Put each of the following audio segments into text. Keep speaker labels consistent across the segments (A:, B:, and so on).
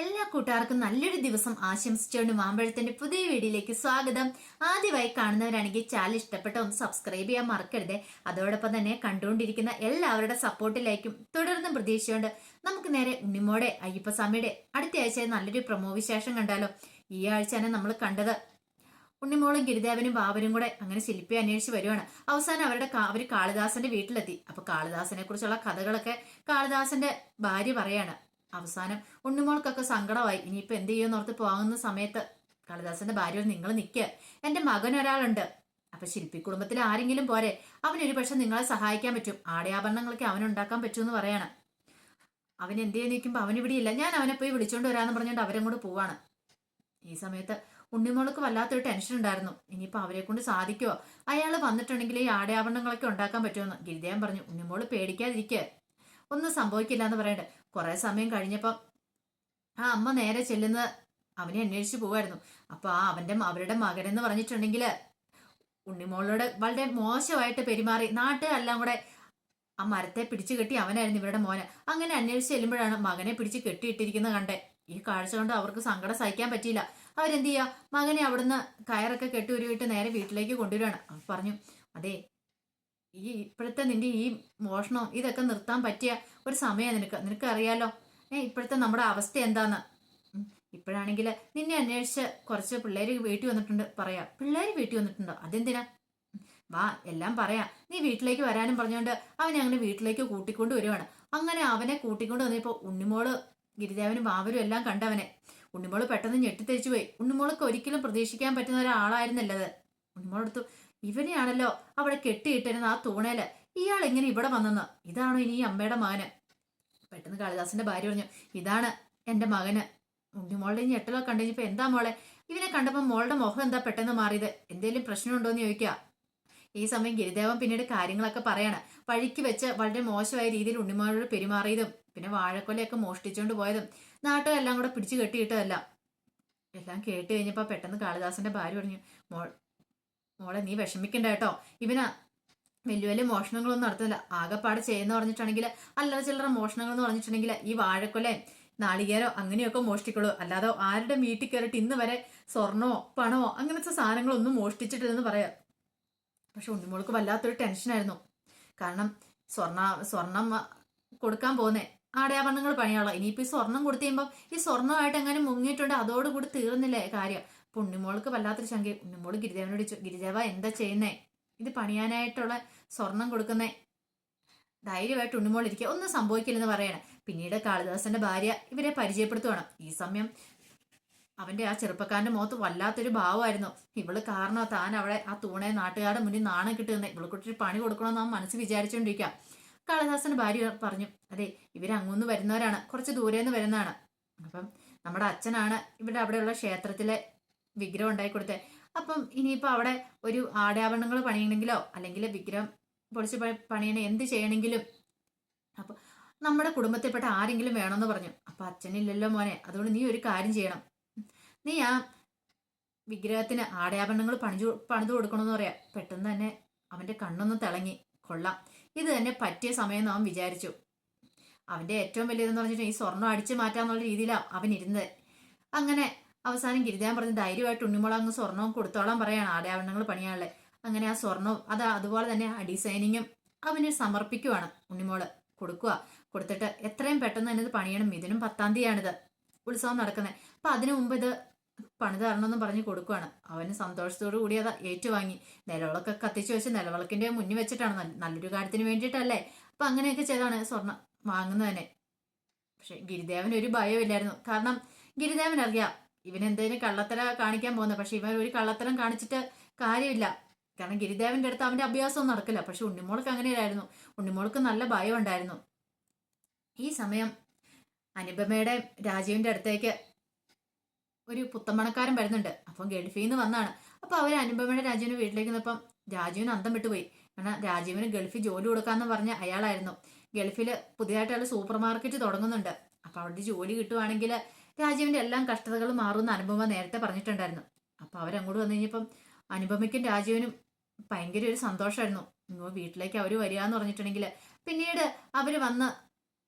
A: എല്ലാ കൂട്ടുകാർക്കും നല്ലൊരു ദിവസം ആശംസിച്ചുകൊണ്ട് മാമ്പഴത്തിന്റെ പുതിയ വീഡിയോയിലേക്ക് സ്വാഗതം. ആദ്യമായി കാണുന്നവരാണെങ്കിൽ ചാനൽ ഇഷ്ടപ്പെട്ട ഒന്ന് സബ്സ്ക്രൈബ് ചെയ്യാൻ മറക്കരുത്. അതോടൊപ്പം തന്നെ കണ്ടുകൊണ്ടിരിക്കുന്ന എല്ലാവരുടെ സപ്പോർട്ടിലേക്കും തുടർന്നും പ്രതീക്ഷിച്ചുകൊണ്ട് നമുക്ക് നേരെ ഉണ്ണിമോടെ അയ്യപ്പസ്വാമിയുടെ അടുത്ത ആഴ്ച നല്ലൊരു പ്രമോ വിശേഷം കണ്ടാലോ. ഈ ആഴ്ച തന്നെ നമ്മൾ കണ്ടത്. ഉണ്ണിമോളും ഗിരിദേവനും ബാബനും കൂടെ അങ്ങനെ ശില്പി അന്വേഷിച്ച് വരുവാണ്. അവസാനം അവരുടെ അവർ കാളിദാസന്റെ വീട്ടിലെത്തി. അപ്പൊ കാളിദാസനെ കുറിച്ചുള്ള കഥകളൊക്കെ കാളിദാസന്റെ ഭാര്യ പറയാണ്. അവസാനം ഉണ്ണിമോൾക്കൊക്കെ സങ്കടമായി. ഇനിയിപ്പോ എന്ത് ചെയ്യുമെന്ന് ഓർത്ത് പോകുന്ന സമയത്ത് കാളിദാസന്റെ ഭാര്യ നിങ്ങൾ നിൽക്കുക എന്റെ മകൻ ഒരാളുണ്ട്. അപ്പൊ ശില്പി കുടുംബത്തിൽ ആരെങ്കിലും പോരെ. അവനൊരു പക്ഷെ നിങ്ങളെ സഹായിക്കാൻ പറ്റും. ആടയാഭരണങ്ങളൊക്കെ അവനുണ്ടാക്കാൻ പറ്റുമെന്ന് പറയണം. അവൻ എന്ത് ചെയ്യാൻ നിൽക്കുമ്പോൾ അവൻ ഇവിടെ ഇല്ല. ഞാൻ അവനെ പോയി വിളിച്ചോണ്ട് വരാന്ന് പറഞ്ഞുകൊണ്ട് അവരും കൂടെ പോവാണ്. ഈ സമയത്ത് ഉണ്ണിമോൾക്ക് വല്ലാത്തൊരു ടെൻഷൻ ഉണ്ടായിരുന്നു. ഇനിയിപ്പോൾ അവരെ കൊണ്ട് സാധിക്കുമോ അയാൾ വന്നിട്ടുണ്ടെങ്കിൽ ഈ ആടയാഭരണങ്ങളൊക്കെ ഉണ്ടാക്കാൻ പറ്റുമെന്ന് ഗിരിദേവൻ പറഞ്ഞു. ഉണ്ണിമോൾ പേടിക്കാതിരിക്കുക ഒന്നും സംഭവിക്കില്ല എന്ന് പറയണ്ടേ. കുറെ സമയം കഴിഞ്ഞപ്പം ആ അമ്മ നേരെ ചെല്ലുന്ന അവനെ അന്വേഷിച്ചു പോവായിരുന്നു. അപ്പൊ ആ അവന്റെ അവരുടെ മകനെന്ന് പറഞ്ഞിട്ടുണ്ടെങ്കിൽ ഉണ്ണിമോളോട് വളരെ മോശമായിട്ട് പെരുമാറി. നാട്ടുകാരെല്ലാം കൂടെ ആ മരത്തെ പിടിച്ചു കെട്ടി അവനായിരുന്നു ഇവരുടെ മോനെ. അങ്ങനെ അന്വേഷിച്ച് ചെല്ലുമ്പോഴാണ് മകനെ പിടിച്ച് കെട്ടിയിട്ടിരിക്കുന്നത് കണ്ടേ. ഈ കാഴ്ച കൊണ്ട് അവർക്ക് സങ്കടം സഹിക്കാൻ പറ്റിയില്ല. അവരെന്ത് ചെയ്യുക മകനെ അവിടുന്ന് കയറൊക്കെ കെട്ടി ഉരുവിട്ട് നേരെ വീട്ടിലേക്ക് കൊണ്ടുവരികയാണ്. പറഞ്ഞു അതെ ഈ ഇപ്പോഴത്തെ നിന്റെ ഈ മോഷണം ഇതൊക്കെ നിർത്താൻ പറ്റിയ ഒരു സമയം നിനക്ക്. നിനക്ക് അറിയാലോ ഏ ഇപ്പോഴത്തെ നമ്മുടെ അവസ്ഥ എന്താന്ന്? ഇപ്പോഴാണെങ്കിൽ നിന്നെ അന്വേഷിച്ച് കുറച്ച് പിള്ളേർ വീട്ടിൽ വന്നിട്ടുണ്ട് പറയാം. പിള്ളേർ വീട്ടിൽ വന്നിട്ടുണ്ടോ? അതെന്തിനാ? വാ എല്ലാം പറയാം. നീ വീട്ടിലേക്ക് വരാനും പറഞ്ഞുകൊണ്ട് അവനെ അങ്ങനെ വീട്ടിലേക്ക് കൂട്ടിക്കൊണ്ട് വരുവാണ്. അങ്ങനെ അവനെ കൂട്ടിക്കൊണ്ട് വന്നപ്പോ ഉണ്ണിമോൾ ഗിരിദേവനും വാവരും എല്ലാം കണ്ടവനെ. ഉണ്ണിമോൾ പെട്ടെന്ന് ഞെട്ടിത്തെച്ചു പോയി ഉണ്ണിമോൾക്ക് ഒരിക്കലും പ്രതീക്ഷിക്കാൻ പറ്റുന്ന ഒരാളായിരുന്നല്ലത്. ഉണ്ണിമോളെടുത്തു ഇവനെയാണല്ലോ അവിടെ കെട്ടിയിട്ടിരുന്ന ആ തൂണേൽ. ഇയാൾ എങ്ങനെ ഇവിടെ വന്നെന്ന്? ഇതാണോ ഇനി അമ്മയുടെ മകന്? പെട്ടെന്ന് കാളിദാസിന്റെ ഭാര്യ പറഞ്ഞു ഇതാണ് എന്റെ മകന്. ഉണ്ണിമോളുടെ ഇനി എട്ടലോ കണ്ടുകഴിഞ്ഞപ്പോ എന്താ മോളെ? ഇവനെ കണ്ടപ്പോ മോളുടെ മുഖം എന്താ പെട്ടെന്ന് മാറിയത്? എന്തേലും പ്രശ്നമുണ്ടോ എന്ന് ചോദിക്കുക ഈ സമയം ഗിരിദേവൻ പിന്നീട് കാര്യങ്ങളൊക്കെ പറയാണ്. വഴിക്ക് വെച്ച് വളരെ മോശമായ രീതിയിൽ ഉണ്ണിമോളോട് പെരുമാറിയതും പിന്നെ വാഴക്കൊലയൊക്കെ മോഷ്ടിച്ചുകൊണ്ട് പോയതും നാട്ടുകാരെല്ലാം കൂടെ പിടിച്ചു കെട്ടിയിട്ടതല്ല. എല്ലാം കേട്ട് കഴിഞ്ഞപ്പോ പെട്ടെന്ന് കാളിദാസന്റെ ഭാര്യ പറഞ്ഞു മോൾ മോളെ നീ വിഷമിക്കണ്ട കേട്ടോ. ഇവന് വലിയ വലിയ മോഷണങ്ങളൊന്നും നടത്തുന്നില്ല. ആകെപ്പാട് ചെയ്യുന്ന പറഞ്ഞിട്ടുണ്ടെങ്കിൽ അല്ലാതെ ചില്ലറ മോഷണങ്ങൾ എന്ന് പറഞ്ഞിട്ടുണ്ടെങ്കിൽ ഈ വാഴക്കൊല്ലെ നാളികേരോ അങ്ങനെയൊക്കെ മോഷ്ടിക്കുള്ളൂ. അല്ലാതെ ആരുടെ വീട്ടിൽ കയറിയിട്ട് ഇന്ന് വരെ സ്വർണമോ പണമോ അങ്ങനത്തെ സാധനങ്ങളൊന്നും മോഷ്ടിച്ചിട്ടില്ലെന്ന് പറയാം. പക്ഷെ ഉണ്ണിമോൾക്ക് വല്ലാത്തൊരു ടെൻഷനായിരുന്നു കാരണം സ്വർണ സ്വർണം കൊടുക്കാൻ പോകുന്നേ ആടയാഭരണങ്ങൾ പണിയാളോ. ഇനിയിപ്പോൾ ഈ സ്വർണം കൊടുത്തു കഴിയുമ്പം ഈ സ്വർണമായിട്ട് എങ്ങനെ മുങ്ങിയിട്ടുണ്ട്. അതോടുകൂടി തീർന്നില്ലേ കാര്യം. അപ്പൊ ഉണ്ണിമോൾക്ക് വല്ലാത്തൊരു ശങ്ക ഉണ്ണിമോൾ ഗിരിദേവനോട് ഗിരിദേവ എന്താ ചെയ്യുന്നേ? ഇത് പണിയാനായിട്ടുള്ള സ്വർണം കൊടുക്കുന്നേ. ധൈര്യമായിട്ട് ഉണ്ണിമോൾ ഇരിക്കുക. ഒന്നും സംഭവിക്കില്ലെന്ന് പറയണം. പിന്നീട് കാളിദാസന്റെ ഭാര്യ ഇവരെ പരിചയപ്പെടുത്തുവാണ് ഈ സമയം അവന്റെ ആ ചെറുപ്പക്കാരന്റെ മുഖത്ത് വല്ലാത്തൊരു ഭാവമായിരുന്നു. ഇവൾ കാരണം? താൻ അവിടെ ആ തൂണെ നാട്ടുകാരുടെ മുന്നിൽ നാണം കിട്ടുന്നത് ഇവളെ കുറിച്ച് പണി കൊടുക്കണമെന്ന് അവൻ മനസ്സ് വിചാരിച്ചുകൊണ്ടിരിക്കുക കാളിദാസന്റെ ഭാര്യ പറഞ്ഞു അതെ ഇവരങ്ങുന്ന് വരുന്നവരാണ്. കുറച്ച് ദൂരെ നിന്ന് വരുന്നതാണ്. അപ്പം നമ്മുടെ അച്ഛനാണ് ഇവിടെ അവിടെയുള്ള ക്ഷേത്രത്തിലെ വിഗ്രഹം ഉണ്ടാക്കി കൊടുത്തത് അപ്പം ഇനിയിപ്പോൾ അവിടെ ഒരു ആടാഭരണങ്ങൾ പണിയണമെങ്കിലോ അല്ലെങ്കിൽ വിഗ്രഹം പൊളിച്ച് പണിയണ എന്ത് ചെയ്യണമെങ്കിലും അപ്പൊ നമ്മുടെ കുടുംബത്തിൽപ്പെട്ട ആരെങ്കിലും വേണമെന്ന് പറഞ്ഞു. അപ്പൊ അച്ഛനില്ലല്ലോ മോനെ അതുകൊണ്ട് നീ ഒരു കാര്യം ചെയ്യണം. നീ ആ വിഗ്രഹത്തിന് ആടയാഭരണങ്ങൾ പണിച്ചു പണിതു കൊടുക്കണമെന്ന് പറയാം. പെട്ടെന്ന് തന്നെ അവന്റെ കണ്ണൊന്ന് തിളങ്ങി. കൊള്ളാം. ഇത് തന്നെ പറ്റിയ സമയം എന്ന് അവൻ വിചാരിച്ചു. അവന്റെ ഏറ്റവും വലിയതെന്ന് പറഞ്ഞിട്ട് ഈ സ്വർണം അടിച്ചു മാറ്റാന്നുള്ള രീതിയിലാണ് അവൻ ഇരുന്നത്. അങ്ങനെ അവസാനം ഗിരിജാൻ പറഞ്ഞ് ധൈര്യമായിട്ട് ഉണ്ണിമുള അങ്ങ് സ്വർണവും കൊടുത്തോളാൻ പറയാണ് ആടയാവണ്ണങ്ങൾ പണിയാനുള്ളത് അങ്ങനെ ആ സ്വർണവും അത് അതുപോലെ തന്നെ ആ ഡിസൈനിങ്ങും അവന് സമർപ്പിക്കുവാണ് ഉണ്ണിമോൾ. കൊടുക്കുക. കൊടുത്തിട്ട് എത്രയും പെട്ടെന്ന് തന്നെ ഇത് പണിയണം. ഇതിനും പത്താം തീയതിയാണിത്. ഉത്സവം നടക്കുന്നത്. അപ്പൊ അതിനു മുമ്പ് ഇത് പണിത് തരണമെന്ന് പറഞ്ഞ് കൊടുക്കുവാണ്. അവന് സന്തോഷത്തോടു കൂടി അത് ഏറ്റുവാങ്ങി. നിലവിളക്ക് കത്തിച്ചു വെച്ച് നിലവിളക്കിന്റെ മുന്നിൽ വെച്ചിട്ടാണ്. നല്ലൊരു കാര്യത്തിന് വേണ്ടിയിട്ടല്ലേ? അപ്പൊ അങ്ങനെയൊക്കെ ചെയ്താണ് സ്വർണം വാങ്ങുന്നത് തന്നെ പക്ഷെ ഗിരിദേവന് ഒരു ഭയമില്ലായിരുന്നു കാരണം ഗിരിദേവൻ അറിയാം ഇവൻ എന്തേലും കള്ളത്തര കാണിക്കാൻ പോകുന്നത് പക്ഷെ ഇവൻ ഒരു കള്ളത്തരം കാണിച്ചിട്ട് കാര്യമില്ല. കാരണം ഗിരിദേവന്റെ അടുത്ത് അവന്റെ അഭ്യാസമൊന്നും നടക്കില്ല. പക്ഷെ ഉണ്ണിമോൾക്ക് അങ്ങനെയായിരുന്നു. ഉണ്ണിമോൾക്ക് നല്ല ഭയം ഉണ്ടായിരുന്നു ഈ സമയം അനുപമയുടെ രാജീവിന്റെ അടുത്തേക്ക് ഒരു പുത്തമ്പണക്കാരൻ വരുന്നുണ്ട്. അപ്പം ഗൾഫിൽ നിന്ന് വന്നാണ്. അപ്പൊ അവർ അനുപമയുടെ രാജീവിന് വീട്ടിലേക്ക് നിന്നപ്പം രാജീവിന് അന്തം വിട്ടുപോയി. കാരണം രാജീവിന് ഗൾഫിൽ ജോലി കൊടുക്കാന്ന് പറഞ്ഞ അയാളായിരുന്നു. ഗൾഫിൽ പുതിയതായിട്ട് അയാൾ സൂപ്പർ മാർക്കറ്റ് തുടങ്ങുന്നുണ്ട്. അപ്പൊ അവിടെ ജോലി കിട്ടുവാണെങ്കിൽ രാജീവിന്റെ എല്ലാം കഷ്ടതകൾ മാറുന്ന അനുപമ നേരത്തെ പറഞ്ഞിട്ടുണ്ടായിരുന്നു. അപ്പൊ അവരങ്ങോട്ട് വന്നു കഴിഞ്ഞപ്പം അനുപമയ്ക്കും രാജീവിനും ഭയങ്കര ഒരു സന്തോഷമായിരുന്നു. ഇങ്ങോ വീട്ടിലേക്ക് അവർ വരിക എന്ന് പറഞ്ഞിട്ടുണ്ടെങ്കിൽ പിന്നീട് അവർ വന്ന്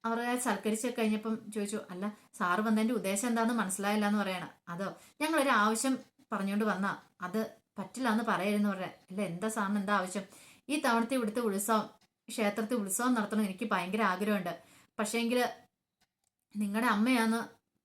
A: അവരെ സൽക്കരിച്ച് കഴിഞ്ഞപ്പം ചോദിച്ചു അല്ല സാറ് വന്നതിന്റെ ഉദ്ദേശം എന്താന്ന് മനസ്സിലായില്ല എന്ന് പറയണം. അതോ ഒരു ആവശ്യം പറഞ്ഞുകൊണ്ട് വന്നാ അത് പറ്റില്ല എന്ന് പറയരുതെന്ന് പറയാം അല്ല എന്താ സാറിന് എന്താ ആവശ്യം? ഈ തവണത്തെ ഇവിടുത്തെ ഉത്സവം ക്ഷേത്രത്തിൽ ഉത്സവം നടത്തണം എനിക്ക് ഭയങ്കര ആഗ്രഹമുണ്ട്. പക്ഷേങ്കിൽ നിങ്ങളുടെ അമ്മയാണ്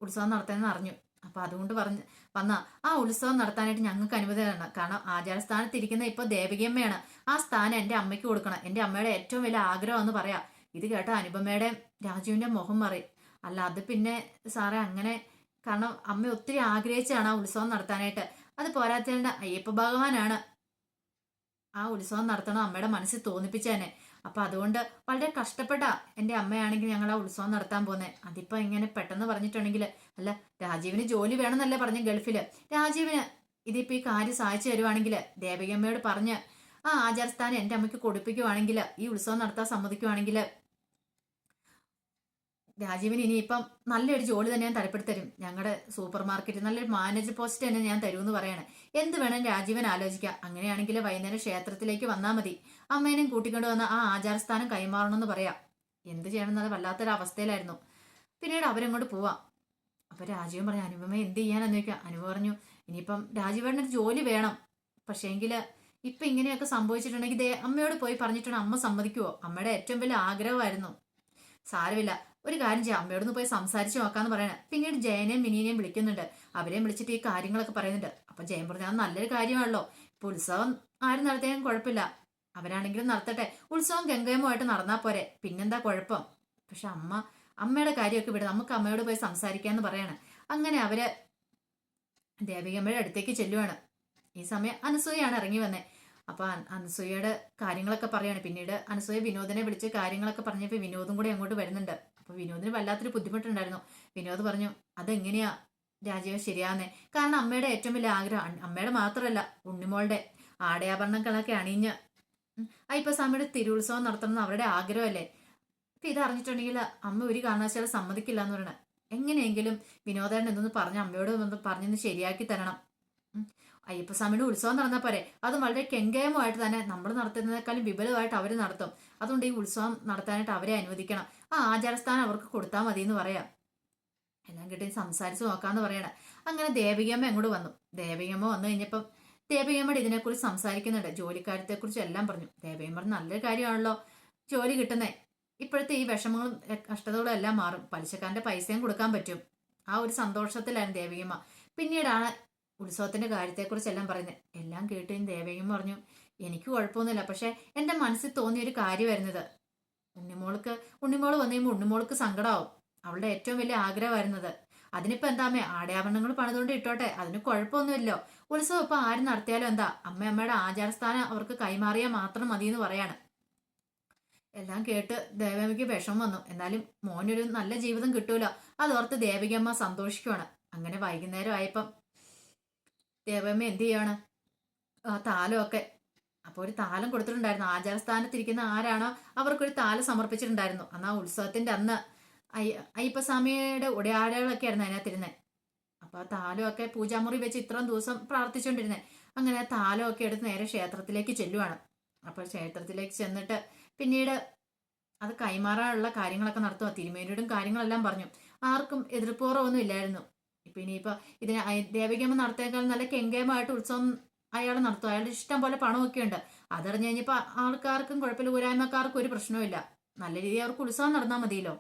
A: ഉത്സവം നടത്തുന്നതെന്ന് അറിഞ്ഞു. അപ്പൊ അതുകൊണ്ട് പറഞ്ഞ് വന്ന ആ ഉത്സവം നടത്താനായിട്ട് ഞങ്ങൾക്ക് അനുമതി തരണം കാരണം ആചാരസ്ഥാനത്ത് ഇരിക്കുന്ന ഇപ്പൊ ദേവികമ്മയാണ് ആ സ്ഥാനം എന്റെ അമ്മയ്ക്ക് കൊടുക്കണം. എന്റെ അമ്മയുടെ ഏറ്റവും വലിയ ആഗ്രഹം എന്ന് പറയാം. ഇത് കേട്ട അനുപമയുടെ രാജുവിന്റെ മുഖം മാറി അല്ല അത് പിന്നെ സാറേ അങ്ങനെ കാരണം അമ്മ ഒത്തിരി ആഗ്രഹിച്ചാണ് ആ ഉത്സവം നടത്താനായിട്ട്. അത് പോരാത്തേണ്ട അയ്യപ്പ ഭഗവാനാണ് ആ ഉത്സവം നടത്തണം അമ്മയുടെ മനസ്സിൽ തോന്നിപ്പിച്ചതന്നെ അപ്പൊ അതുകൊണ്ട് വളരെ കഷ്ടപ്പെട്ട എന്റെ അമ്മയാണെങ്കിൽ ഞങ്ങൾ ആ ഉത്സവം നടത്താൻ പോന്നെ. അതിപ്പോ ഇങ്ങനെ പെട്ടെന്ന് പറഞ്ഞിട്ടുണ്ടെങ്കിൽ അല്ല രാജീവിന് ജോലി വേണമെന്നല്ലേ പറഞ്ഞ് ഗൾഫിൽ. രാജീവിന് ഇതിപ്പോ ഈ കാര്യം സഹായിച്ചു തരുവാണെങ്കിൽ ദേവികമ്മയോട് പറഞ്ഞ് ആ ആചാരസ്ഥാനം എന്റെ അമ്മയ്ക്ക് കൊടുപ്പിക്കുവാണെങ്കിൽ ഈ ഉത്സവം നടത്താൻ സമ്മതിക്കുവാണെങ്കിൽ രാജീവിന് ഇനിയിപ്പം നല്ലൊരു ജോലി തന്നെ ഞാൻ തരപ്പെടുത്തരും ഞങ്ങളുടെ സൂപ്പർ മാർക്കറ്റ് നല്ലൊരു മാനേജർ പോസ്റ്റ് തന്നെ ഞാൻ തരുമെന്ന് പറയണേ. എന്ത് വേണം രാജീവൻ ആലോചിക്കാം. അങ്ങനെയാണെങ്കിൽ വൈകുന്നേരം ക്ഷേത്രത്തിലേക്ക് വന്നാൽ മതി. അമ്മേനെയും കൂട്ടിക്കൊണ്ട് വന്ന ആ ആചാരസ്ഥാനം കൈമാറണമെന്ന് പറയാം. എന്ത് ചെയ്യണമെന്നത് വല്ലാത്തൊരു അവസ്ഥയിലായിരുന്നു പിന്നീട് അവരങ്ങോട്ട് പോവാം. അപ്പൊ രാജീവൻ പറഞ്ഞു അനുപമ എന്ത് ചെയ്യാനെന്ന് ചോദിക്കാം. അനുപ പറഞ്ഞു ഇനിയിപ്പം രാജീവേട്ടനൊരു ജോലി വേണം. പക്ഷേങ്കിൽ ഇപ്പൊ ഇങ്ങനെയൊക്കെ സംഭവിച്ചിട്ടുണ്ടെങ്കിൽ ദേ അമ്മയോട് പോയി പറഞ്ഞിട്ടുണ്ടെങ്കിൽ അമ്മ സമ്മതിക്കുവോ? അമ്മയുടെ ഏറ്റവും വലിയ ആഗ്രഹമായിരുന്നു. സാരമില്ല. ഒരു കാര്യം ചെയ്യാം. അമ്മയോടൊന്ന് പോയി സംസാരിച്ച് നോക്കാന്ന് പറയണേ. പിന്നീട് ജയനെയും മിനിനെയും വിളിക്കുന്നുണ്ട്. അവരെയും വിളിച്ചിട്ട് ഈ കാര്യങ്ങളൊക്കെ പറയുന്നുണ്ട്. അപ്പൊ ജയൻ പറഞ്ഞു നല്ലൊരു കാര്യമാണല്ലോ. ഇപ്പൊ ഉത്സവം ആരും നടത്തിയാലും കുഴപ്പമില്ല. അവരാണെങ്കിലും നടത്തട്ടെ. ഉത്സവം ഗംഗയമായിട്ട് നടന്നാൽ പോരെ. പിന്നെന്താ കുഴപ്പം? പക്ഷെ അമ്മ അമ്മയുടെ കാര്യമൊക്കെ വിടും. നമുക്ക് അമ്മയോട് പോയി സംസാരിക്കാന്ന് പറയണേ. അങ്ങനെ അവർ ദേവികമ്മയുടെ അടുത്തേക്ക് ചെല്ലുവാണ്. ഈ സമയം അനസൂയാണ് ഇറങ്ങി വന്നേ. അപ്പൊ അന- അനസൂയയുടെ കാര്യങ്ങളൊക്കെ പറയാണ്. പിന്നീട് അനസൂയ വിനോദിനെ വിളിച്ച് കാര്യങ്ങളൊക്കെ പറഞ്ഞപ്പോ വിനോദും കൂടി അങ്ങോട്ട് വരുന്നുണ്ട്. അപ്പൊ വിനോദിന് വല്ലാത്തൊരു ബുദ്ധിമുട്ടുണ്ടായിരുന്നു. വിനോദ് പറഞ്ഞു അതെങ്ങനെയാ? രാജീവ് ശരിയാന്നേ. കാരണം അമ്മയുടെ ഏറ്റവും വലിയ ആഗ്രഹം അമ്മയുടെ മാത്രമല്ല ഉണ്ണിമോളുടെ ആടയാഭരണങ്ങളൊക്കെ അണിഞ്ഞ്. അയ്യപ്പസ്വാമിയുടെ തിരുവുത്സവം നടത്തണം അവരുടെ ആഗ്രഹമല്ലേ? അപ്പൊ ഇത് അറിഞ്ഞിട്ടുണ്ടെങ്കിൽ അമ്മ ഒരു കാരണവശാലും സമ്മതിക്കില്ല എന്ന് പറയണേ. എങ്ങനെയെങ്കിലും വിനോദേട്ടൻ എന്തെന്ന് പറഞ്ഞ് അമ്മയോട് ഒന്ന് പറഞ്ഞൊന്ന് ശരിയാക്കി തരണം. അയ്യപ്പസ്വാമിയുടെ ഉത്സവം നടന്നാൽ പോരെ. അത് വളരെ കെങ്കേമമായിട്ട് തന്നെ നമ്മൾ നടത്തുന്നതിനേക്കാളും വിപുലമായിട്ട് അവർ നടത്തും. അതുകൊണ്ട് ഈ ഉത്സവം നടത്താനായിട്ട് അവരെ അനുവദിക്കണം. ആ ആചാരസ്ഥാനം അവർക്ക് കൊടുത്താൽ മതി എന്ന് പറയാം. എല്ലാം കിട്ടി സംസാരിച്ച് നോക്കാന്ന് പറയണ. അങ്ങനെ ദേവികമ്മ അങ്ങോട്ട് വന്നു. ദേവികമ്മ വന്നു കഴിഞ്ഞപ്പം ദേവികമ്മയുടെ ഇതിനെക്കുറിച്ച് സംസാരിക്കുന്നുണ്ട്. ജോലിക്കാര്യത്തെക്കുറിച്ച് എല്ലാം പറഞ്ഞു. ദേവികമ്മ നല്ലൊരു കാര്യമാണല്ലോ ജോലി കിട്ടുന്നേ. ഇപ്പോഴത്തെ ഈ വിഷമങ്ങളും കഷ്ടതകളും എല്ലാം മാറും. പലിശക്കാരന്റെ പൈസയും കൊടുക്കാൻ പറ്റും. ആ ഒരു സന്തോഷത്തിലായിരുന്നു ദേവികമ്മ പിന്നീടാണ് ഉത്സവത്തിന്റെ കാര്യത്തെക്കുറിച്ച് എല്ലാം പറയുന്നത്. എല്ലാം കേട്ട് ദേവയും പറഞ്ഞു എനിക്ക് കുഴപ്പമൊന്നുമില്ല. പക്ഷെ എന്റെ മനസ്സിൽ തോന്നിയ ഒരു കാര്യം വരുന്നത്. ഉണ്ണിമോൾക്ക് ഉണ്ണിമോൾ വന്നു കഴിയുമ്പോൾ ഉണ്ണിമോൾക്ക് സങ്കടമാവും അവളുടെ ഏറ്റവും വലിയ ആഗ്രഹം ആഗ്രഹമായിരുന്നത് അതിനിപ്പോ എന്താമേ ആടയാഭരണങ്ങൾ പണിതുകൊണ്ട് ഇട്ടോട്ടെ. അതിന് കുഴപ്പമൊന്നുമില്ലോ ഉത്സവം ഇപ്പൊ ആര് നടത്തിയാലും എന്താ? അമ്മ അമ്മയുടെ ആചാരസ്ഥാനം അവർക്ക് കൈമാറിയാൽ മാത്രം മതി എന്ന് പറയാണ്. എല്ലാം കേട്ട് ദേവമ്മയ്ക്ക് വിഷമം വന്നു. എന്നാലും മോനൊരു നല്ല ജീവിതം കിട്ടൂല. അതോർത്ത് ദേവികമ്മ സന്തോഷിക്കുവാണ്. അങ്ങനെ വൈകുന്നേരം ആയപ്പം ദേവമ്മ എന്ത് ചെയ്യാണ് താലമൊക്കെ. അപ്പോൾ ഒരു താലം കൊടുത്തിട്ടുണ്ടായിരുന്നു. ആചാരസ്ഥാനത്തിരിക്കുന്ന ആരാണോ അവർക്കൊരു താലം സമർപ്പിച്ചിട്ടുണ്ടായിരുന്നു. അന്ന് ആ ഉത്സവത്തിന്റെ അന്ന് അയ്യ അയ്യപ്പസ്വാമിയുടെ ഉടയാടകളൊക്കെ ആയിരുന്നു അതിനകത്തിരുന്നത് അപ്പൊ ആ താലമൊക്കെ പൂജാമുറി വെച്ച് ഇത്രയും ദിവസം പ്രാർത്ഥിച്ചുകൊണ്ടിരുന്നത് അങ്ങനെ ആ താലമൊക്കെ എടുത്ത് നേരെ ക്ഷേത്രത്തിലേക്ക് ചെല്ലുവാണ്. അപ്പോൾ ക്ഷേത്രത്തിലേക്ക് ചെന്നിട്ട് പിന്നീട് അത് കൈമാറാനുള്ള കാര്യങ്ങളൊക്കെ നടത്തുക തിരുമേനിയോടും കാര്യങ്ങളെല്ലാം പറഞ്ഞു. ആർക്കും എതിർപ്പുറവൊന്നും ഇല്ലായിരുന്നു. ഇപ്പൊ ഇനിയിപ്പോ ഇതിന് ദേവികേമ ദേവികമ്മ നടത്തിയേക്കാൾ നല്ല കെങ്കേമായിട്ട് ഉത്സവം അയാൾ നടത്തും. അയാളുടെ ഇഷ്ടം പോലെ പണമൊക്കെ ഉണ്ട്. അതറിഞ്ഞു കഴിഞ്ഞപ്പോ ആൾക്കാർക്കും കുഴപ്പമില്ല. ഊരായ്മക്കാർക്കും ഒരു പ്രശ്നവുമില്ല നല്ല രീതിയിൽ അവർക്ക് ഉത്സവം നടന്നാൽ മതിയല്ലോ.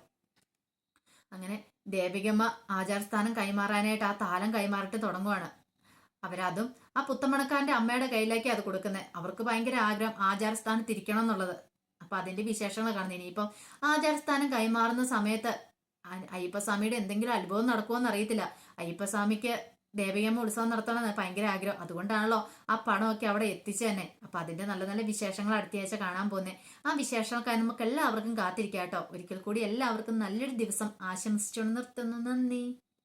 A: അങ്ങനെ ദേവികമ്മ ആചാരസ്ഥാനം കൈമാറാനായിട്ട് ആ താലം കൈമാറിട്ട് തുടങ്ങുവാണ്. അവരതും ആ പുത്തമണക്കാരന്റെ അമ്മയുടെ കയ്യിലേക്ക് അത് കൊടുക്കുന്നത് അവർക്ക് ഭയങ്കര ആഗ്രഹം ആചാരസ്ഥാനത്ത് ഇരിക്കണം എന്നുള്ളത് അപ്പൊ അതിന്റെ വിശേഷങ്ങൾ കാണുന്നത് ഇനിയിപ്പം ആചാരസ്ഥാനം കൈമാറുന്ന സമയത്ത് അയ്യപ്പസ്വാമിയുടെ എന്തെങ്കിലും അത്ഭുതം നടക്കുമോന്ന് അറിയത്തില്ല. അയ്യപ്പസ്വാമിക്ക് ദേവികമ്മ ഉത്സവം നടത്തണമെന്ന് ഭയങ്കര ആഗ്രഹം. അതുകൊണ്ടാണല്ലോ ആ പണമൊക്കെ അവിടെ എത്തിച്ചു തന്നെ. അപ്പൊ അതിന്റെ നല്ല നല്ല വിശേഷങ്ങൾ അടുത്ത ആഴ്ച കാണാൻ പോകുന്നേ. ആ വിശേഷങ്ങൾക്കായി നമുക്ക് എല്ലാവർക്കും കാത്തിരിക്കാം കേട്ടോ. ഒരിക്കൽ കൂടി എല്ലാവർക്കും നല്ലൊരു ദിവസം ആശംസിച്ചുകൊണ്ട് നിർത്തുന്നു. നന്ദി.